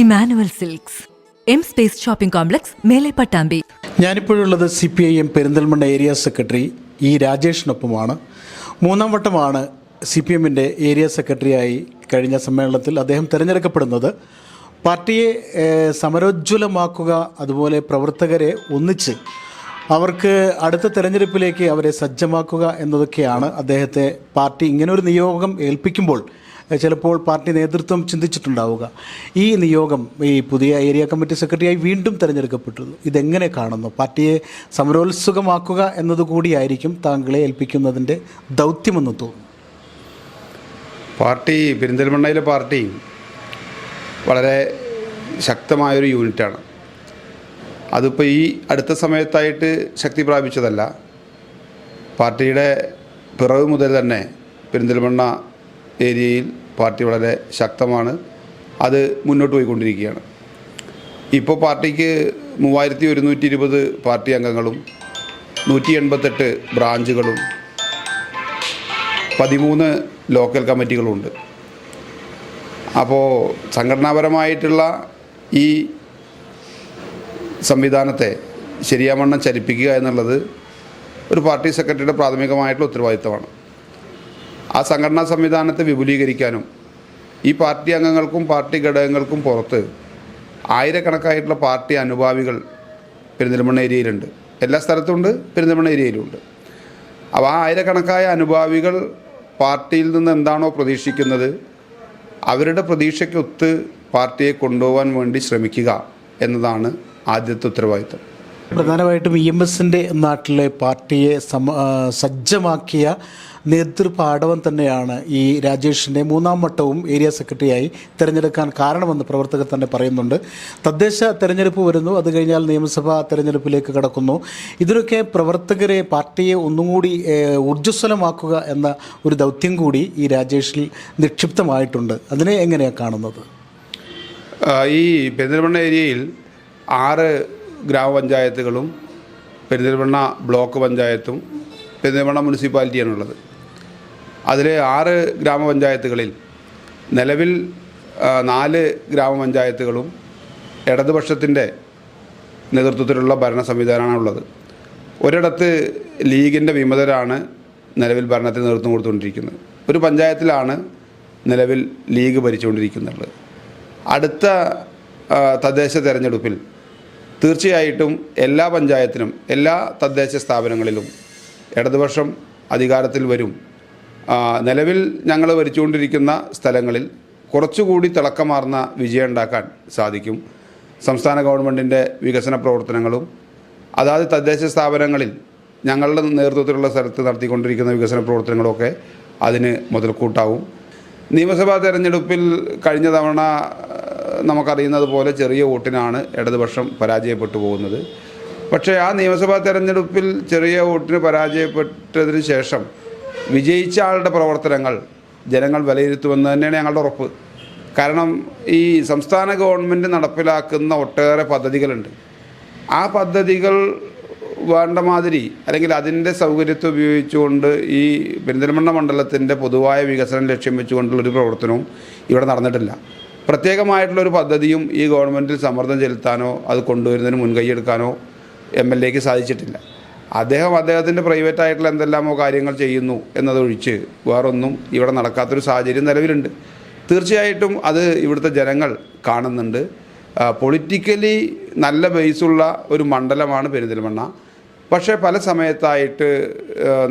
Emmanuel Silks. M space shopping complex Mele Pattambi ഞാനിപ്പോഴുള്ളത് C P I M Perinthalmanna area secretary E രാജേഷിനൊപ്പമാണ്. മൂന്നാം വട്ടമാണ് C P എമ്മിന്റെ area സെക്രട്ടറിയായി കഴിഞ്ഞ സമ്മേളനത്തിൽ അദ്ദേഹം തിരഞ്ഞെടുക്കപ്പെടുന്നത്. പാർട്ടിയെ സമരോജ്വലമാക്കുക അതുപോലെ പ്രവർത്തകരെ ഒന്നിച്ച് അവർക്ക് അടുത്ത തെരഞ്ഞെടുപ്പിലേക്ക് അവരെ സജ്ജമാക്കുക എന്നതൊക്കെയാണ് അദ്ദേഹത്തെ പാർട്ടി ഇങ്ങനെ ഒരു നിയോഗം ഏൽപ്പിക്കുമ്പോൾ ചിലപ്പോൾ പാർട്ടി നേതൃത്വം ചിന്തിച്ചിട്ടുണ്ടാവുക. ഈ നിയോഗം ഈ പുതിയ ഏരിയ കമ്മിറ്റി സെക്രട്ടറിയായി വീണ്ടും തിരഞ്ഞെടുക്കപ്പെട്ടിരുന്നു ഇതെങ്ങനെ കാണുന്നു? പാർട്ടിയെ സമരോത്സുകമാക്കുക എന്നതുകൂടിയായിരിക്കും താങ്കളെ ഏൽപ്പിക്കുന്നതിന്റെ ദൗത്യമെന്ന് തോന്നുന്നു. പാർട്ടി പെരിന്തൽമണ്ണയിലെ പാർട്ടി വളരെ ശക്തമായൊരു യൂണിറ്റാണ്. അതിപ്പോൾ ഈ അടുത്ത സമയത്തായിട്ട് ശക്തി പ്രാപിച്ചതല്ല. പാർട്ടിയുടെ പിറവ് മുതൽ തന്നെ പെരിന്തൽമണ്ണ ഏരിയയിൽ പാർട്ടി വളരെ ശക്തമാണ്. അത് മുന്നോട്ട് പോയിക്കൊണ്ടിരിക്കുകയാണ്. ഇപ്പോൾ പാർട്ടിക്ക് മൂവായിരത്തി ഒരുന്നൂറ്റി ഇരുപത് പാർട്ടി അംഗങ്ങളും നൂറ്റി എൺപത്തെട്ട് ബ്രാഞ്ചുകളും പതിമൂന്ന് ലോക്കൽ കമ്മിറ്റികളുമുണ്ട് അപ്പോൾ സംഘടനാപരമായിട്ടുള്ള ഈ സംവിധാനത്തെ ശരിയാവണ്ണം ചലിപ്പിക്കുക എന്നുള്ളത് ഒരു പാർട്ടി സെക്രട്ടറിയുടെ പ്രാഥമികമായിട്ടുള്ള ഉത്തരവാദിത്തമാണ്. ആ സംഘടനാ സംവിധാനത്തെ വിപുലീകരിക്കാനും ഈ പാർട്ടി അംഗങ്ങൾക്കും പാർട്ടി ഘടകങ്ങൾക്കും പുറത്ത് ആയിരക്കണക്കായിട്ടുള്ള പാർട്ടി അനുഭാവികൾ പെരിന്തൽമണ്ണ ഏരിയയിലുണ്ട്. എല്ലാ സ്ഥലത്തുമുണ്ട് പെരിന്തൽമണ്ണ ഏരിയയിലുണ്ട് അപ്പോൾ ആ ആയിരക്കണക്കായ അനുഭാവികൾ പാർട്ടിയിൽ നിന്ന് എന്താണോ പ്രതീക്ഷിക്കുന്നത് അവരുടെ പ്രതീക്ഷയ്ക്കൊത്ത് പാർട്ടിയെ കൊണ്ടുപോകാൻ വേണ്ടി ശ്രമിക്കുക എന്നതാണ് ആദ്യത്തെ ഉത്തരവാദിത്തം. പ്രധാനമായിട്ടും ഇ എം എസിന്റെ നാട്ടിലെ പാർട്ടിയെ സജ്ജമാക്കിയ നേതൃപാടവം തന്നെയാണ് ഈ രാജേഷിന്റെ മൂന്നാം വട്ടവും ഏരിയ സെക്രട്ടറിയായി തിരഞ്ഞെടുക്കാൻ കാരണമെന്ന് പ്രവർത്തകർ തന്നെ പറയുന്നുണ്ട്. തദ്ദേശ തെരഞ്ഞെടുപ്പ് വരുന്നു. അത് കഴിഞ്ഞാൽ നിയമസഭാ തെരഞ്ഞെടുപ്പിലേക്ക് കടക്കുന്നു. ഇതിനൊക്കെ പ്രവർത്തകരെ പാർട്ടിയെ ഒന്നും കൂടി ഏഹ്, ഊർജസ്വലമാക്കുക എന്ന ഒരു ദൗത്യം കൂടി ഈ രാജേഷിൽ നിക്ഷിപ്തമായിട്ടുണ്ട്. അതിനെ എങ്ങനെയാണ് കാണുന്നത്? ഈ പെരിന്തൽമണ്ണ ഏരിയയിൽ ആറ് ഗ്രാമപഞ്ചായത്തുകളും പെരിന്തൽമണ്ണ ബ്ലോക്ക് പഞ്ചായത്തും പെരിന്തൽമണ്ണ മുനിസിപ്പാലിറ്റിയാണുള്ളത്. അതിൽ ആറ് ഗ്രാമപഞ്ചായത്തുകളിൽ നിലവിൽ നാല് ഗ്രാമപഞ്ചായത്തുകളും ഇടതുപക്ഷത്തിന്റെ നേതൃത്വത്തിലുള്ള ഭരണ സംവിധാനമാണ് ഉള്ളത് ഒരിടത്ത് ലീഗിന്റെ വിമതരാണ് നിലവിൽ ഭരണത്തിന് നേതൃത്വം കൊടുത്തുകൊണ്ടിരിക്കുന്നത്. ഒരു പഞ്ചായത്തിലാണ് നിലവിൽ ലീഗ് ഭരിച്ചുകൊണ്ടിരിക്കുന്നത്. അടുത്ത തദ്ദേശ തെരഞ്ഞെടുപ്പിൽ തീർച്ചയായിട്ടും എല്ലാ പഞ്ചായത്തിനും എല്ലാ തദ്ദേശ സ്ഥാപനങ്ങളിലും ഇടതുപക്ഷം അധികാരത്തിൽ വരും. നിലവിൽ ഞങ്ങൾ ഭരിച്ചുകൊണ്ടിരിക്കുന്ന സ്ഥലങ്ങളിൽ കുറച്ചുകൂടി തിളക്കമാർന്ന വിജയം ഉണ്ടാക്കാൻ സാധിക്കും. സംസ്ഥാന ഗവൺമെന്റിന്റെ വികസന പ്രവർത്തനങ്ങളും അതാത് തദ്ദേശ സ്ഥാപനങ്ങളിൽ ഞങ്ങളുടെ നേതൃത്വത്തിലുള്ള സ്ഥലത്ത് നടത്തിക്കൊണ്ടിരിക്കുന്ന വികസന പ്രവർത്തനങ്ങളൊക്കെ അതിന് മുതൽക്കൂട്ടാവും. നിയമസഭാ തെരഞ്ഞെടുപ്പിൽ കഴിഞ്ഞ തവണ നമുക്കറിയുന്നത് പോലെ ചെറിയ വോട്ടിനാണ് ഇടതുപക്ഷം പരാജയപ്പെട്ടു പോകുന്നത്. പക്ഷേ ആ നിയമസഭാ തെരഞ്ഞെടുപ്പിൽ ചെറിയ വോട്ടിന് പരാജയപ്പെട്ടതിന് ശേഷം വിജയിച്ച ആളുടെ പ്രവർത്തനങ്ങൾ ജനങ്ങൾ വിലയിരുത്തുമെന്ന് തന്നെയാണ് ഞങ്ങളുടെ ഉറപ്പ്. കാരണം ഈ സംസ്ഥാന ഗവൺമെന്റ് നടപ്പിലാക്കുന്ന ഒട്ടേറെ പദ്ധതികളുണ്ട്. ആ പദ്ധതികൾ വേണ്ട മാതിരി അല്ലെങ്കിൽ അതിന്റെ സൗകര്യത്തെ ഉപയോഗിച്ചുകൊണ്ട് ഈ പെരിന്തൽമണ്ണ മണ്ഡലത്തിന്റെ പൊതുവായ വികസനം ലക്ഷ്യം വെച്ചുകൊണ്ടുള്ളൊരു പ്രവർത്തനവും ഇവിടെ നടന്നിട്ടില്ല. പ്രത്യേകമായിട്ടുള്ളൊരു പദ്ധതിയും ഈ ഗവൺമെന്റിൽ സമ്മർദ്ദം ചെലുത്താനോ അത് കൊണ്ടുവരുന്നതിന് മുൻകൈയെടുക്കാനോ എം എൽ എക്ക് സാധിച്ചിട്ടില്ല. അദ്ദേഹം അദ്ദേഹത്തിന്റെ പ്രൈവറ്റ് ആയിട്ടുള്ള എന്തെല്ലാമോ കാര്യങ്ങൾ ചെയ്യുന്നു എന്നതൊഴിച്ച് വേറൊന്നും ഇവിടെ നടക്കാത്തൊരു സാഹചര്യം നിലവിലുണ്ട്. തീർച്ചയായിട്ടും അത് ഇവിടുത്തെ ജനങ്ങൾ കാണുന്നുണ്ട്. പൊളിറ്റിക്കലി നല്ല ബേസുള്ള ഒരു മണ്ഡലമാണ് പെരിന്തൽമണ്ണ. പക്ഷേ പല സമയത്തായിട്ട്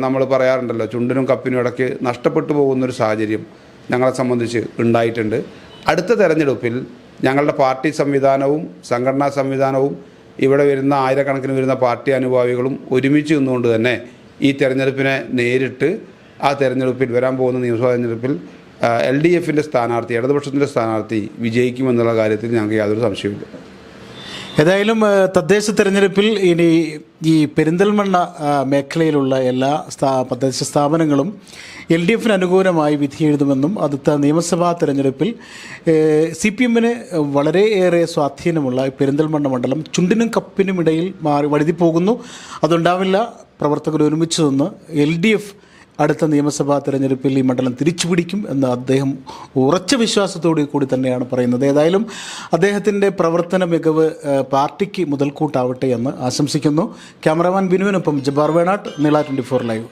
നമ്മൾ പറയാറുണ്ടല്ലോ ചുണ്ടിനും കപ്പിനും ഇടയ്ക്ക് നഷ്ടപ്പെട്ടു പോകുന്നൊരു സാഹചര്യം ഞങ്ങളെ സംബന്ധിച്ച് ഉണ്ടായിട്ടുണ്ട്. അടുത്ത തെരഞ്ഞെടുപ്പിൽ ഞങ്ങളുടെ പാർട്ടി സംവിധാനവും സംഘടനാ സംവിധാനവും ഇവിടെ വരുന്ന ആയിരക്കണക്കിന് വരുന്ന പാർട്ടി അനുഭാവികളും ഒരുമിച്ച് നിന്നുകൊണ്ട് തന്നെ ഈ തെരഞ്ഞെടുപ്പിനെ നേരിട്ട് ആ തെരഞ്ഞെടുപ്പിൽ വരാൻ പോകുന്ന നിയമസഭാ തെരഞ്ഞെടുപ്പിൽ എൽ ഡി എഫിന്റെ സ്ഥാനാർത്ഥി ഇടതുപക്ഷത്തിന്റെ സ്ഥാനാർത്ഥി വിജയിക്കുമെന്നുള്ള കാര്യത്തിൽ ഞങ്ങൾക്ക് യാതൊരു സംശയമില്ല ഏതായാലും തദ്ദേശ തിരഞ്ഞെടുപ്പിൽ ഇനി ഈ പെരിന്തൽമണ്ണ മേഖലയിലുള്ള എല്ലാ സ്ഥാ തദ്ദേശ സ്ഥാപനങ്ങളും എൽ ഡി എഫിന് അനുകൂലമായി വിധി എഴുതുമെന്നും അടുത്ത നിയമസഭാ തെരഞ്ഞെടുപ്പിൽ സി പി എമ്മിന് വളരെയേറെ സ്വാധീനമുള്ള പെരിന്തൽമണ്ണ മണ്ഡലം ചുണ്ടിനും കപ്പിനും ഇടയിൽ മാറി വഴുതി പോകുന്നു അതുണ്ടാവില്ല. പ്രവർത്തകർ ഒരുമിച്ച് നിന്ന് എൽ ഡി എഫ് അടുത്ത നിയമസഭാ തെരഞ്ഞെടുപ്പിൽ ഈ മണ്ഡലം തിരിച്ചുപിടിക്കും എന്ന് അദ്ദേഹം ഉറച്ച വിശ്വാസത്തോടു കൂടി തന്നെയാണ് പറയുന്നത്. ഏതായാലും അദ്ദേഹത്തിന്റെ പ്രവർത്തന മികവ് പാർട്ടിക്ക് മുതൽക്കൂട്ടാവട്ടെ എന്ന് ആശംസിക്കുന്നു. ക്യാമറമാൻ ബിനുവിനൊപ്പം ജബാർ വേണാട്ട് നീള ട്വന്റി ഫോർ ലൈവ്.